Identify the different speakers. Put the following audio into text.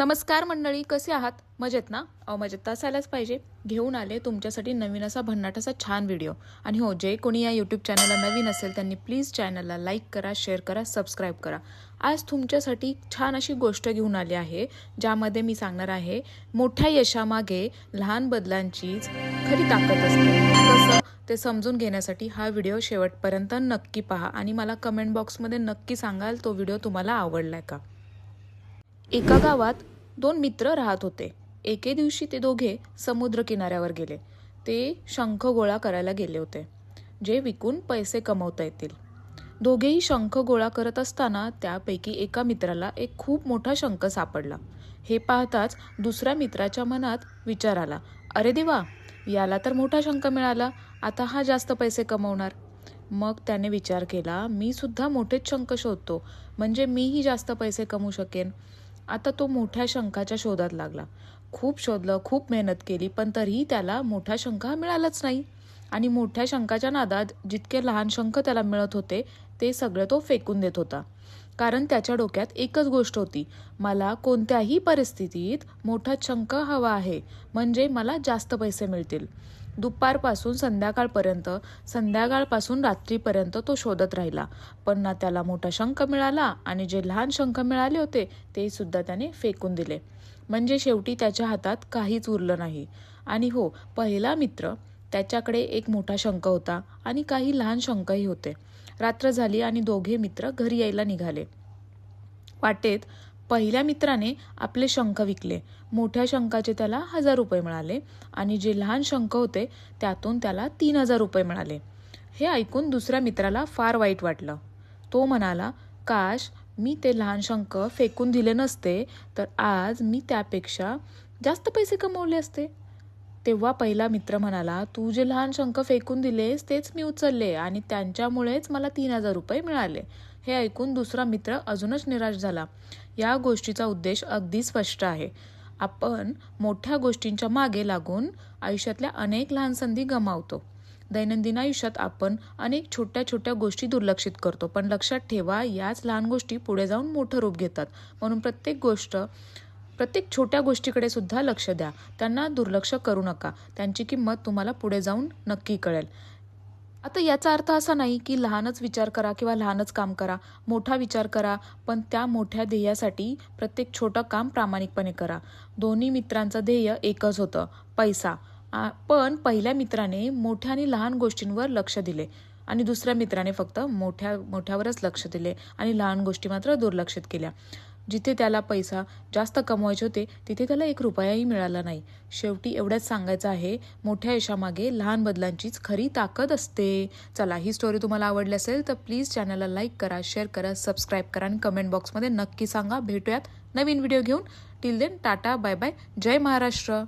Speaker 1: नमस्कार मंडळी कसे आहात? मजेत ना? अहो मजेत तर असायलाच पाहिजे. घेऊन आले तुमच्यासाठी नवीन असा भन्नाट असा छान व्हिडिओ आणि हो जे कोणी या यूट्यूब चॅनलला नवीन असेल त्यांनी प्लीज चॅनलला लाईक करा शेअर करा सबस्क्राईब करा. आज तुमच्यासाठी छान अशी गोष्ट घेऊन आली आहे ज्यामध्ये मी सांगणार आहे मोठ्या यशामागे लहान बदलांचीच खरी ताकद असते. कसं? ते समजून घेण्यासाठी हा व्हिडिओ शेवटपर्यंत नक्की पहा आणि मला कमेंट बॉक्समध्ये नक्की सांगाल तो व्हिडिओ तुम्हाला आवडलाय का? एका गावात दोन मित्र राहत होते. एके दिवशी ते दोघे समुद्र किनाऱ्यावर गेले. ते शंख गोळा करायला गेले होते जे विकून पैसे कमवता येतील. दोघेही शंख गोळा करत असताना त्यापैकी एका मित्राला एक खूप मोठा शंख सापडला. हे पाहताच दुसऱ्या मित्राच्या मनात विचार आला अरे देवा याला तर मोठा शंख मिळाला आता हा जास्त पैसे कमवणार. मग त्याने विचार केला मी सुद्धा मोठेच शंख शोधतो म्हणजे मीही जास्त पैसे कमवू शकेन. आता तो मोठ्या शंखाच्या शोधात लागला. खूप शोधलं खूप मेहनत केली पण तरीही त्याला मोठा शंख हा मिळालाच नाही. आणि मोठ्या शंखाच्या नादात जितके लहान शंख त्याला मिळत होते ते सगळं तो फेकून देत होता. कारण त्याच्या डोक्यात एकच गोष्ट होती मला कोणत्याही परिस्थितीत मोठा शंख हवा आहे म्हणजे मला जास्त पैसे मिळतील. दुपारपासून संध्याकाळपर्यंत संध्याकाळपासून रात्रीपर्यंत तो शोधत राहिला. पण ना त्याला मोठा शंख मिळाला आणि जे लहान शंख मिळाले होते ते सुद्धा त्याने फेकून दिले. म्हणजे शेवटी त्याच्या हातात काहीच उरलं नाही. आणि हो पहिला मित्र त्याच्याकडे एक मोठा शंख होता आणि काही लहान शंखही होते. रात्र झाली आणि दोघे मित्र घरी यायला निघाले. वाटेत पहिल्या मित्राने आपले शंख विकले. मोठ्या शंखाचे त्याला हजार रुपये मिळाले आणि जे लहान शंख होते त्यातून त्याला तीन हजार रुपये मिळाले. हे ऐकून दुसऱ्या मित्राला फार वाईट वाटलं. तो म्हणाला काश मी ते लहान शंख फेकून दिले नसते तर आज मी त्यापेक्षा जास्त पैसे कमवले असते. तेव्हा पहिला मित्र म्हणाला तू जे लहान शंख फेकून दिलेस तेच मी उचलले आणि त्यांच्यामुळेच मला तीन हजार रुपये मिळाले. हे ऐकून दुसरा मित्र अजूनच निराश झाला. या गोष्टीचा उद्देश अगदी स्पष्ट आहे. आपण मोठ्या गोष्टींच्या मागे लागून आयुष्यातल्या अनेक लहान संधी गमावतो. दैनंदिन आयुष्यात आपण अनेक छोट्या छोट्या गोष्टी दुर्लक्षित करतो पण लक्षात ठेवा याच लहान गोष्टी पुढे जाऊन मोठं रूप घेतात. म्हणून प्रत्येक गोष्ट प्रत्येक छोट्या गोष्टीकडे सुद्धा लक्ष द्या. त्यांना दुर्लक्ष करू नका. त्यांची किंमत तुम्हाला पुढे जाऊन नक्की कळेल. आता याचा अर्थ असा नाही की लहानच विचार करा किंवा लहानच काम करा. मोठा विचार करा पण त्या मोठ्या ध्येयासाठी प्रत्येक छोटं काम प्रामाणिकपणे करा. दोन्ही मित्रांचं ध्येय एकच होतं पैसा. पण पहिल्या मित्राने मोठ्या आणि लहान गोष्टींवर लक्ष दिले आणि दुसऱ्या मित्राने फक्त मोठ्या मोठ्यावरच लक्ष दिले आणि लहान गोष्टी मात्र दुर्लक्षित केल्या. जिथे त्याला पैसा जास्त कमवायचे होते तिथे त्याला एक रुपयाही मिळाला नाही. शेवटी एवढंच सांगायचं आहे मोठ्या यशामागे लहान बदलांचीच खरी ताकद असते. चला ही स्टोरी तुम्हाला आवडली असेल तर प्लीज चॅनलला लाईक करा शेअर करा सबस्क्राईब करा आणि कमेंट बॉक्समध्ये नक्की सांगा. भेटूयात नवीन व्हिडिओ घेऊन. Till then tata bye bye जय महाराष्ट्र.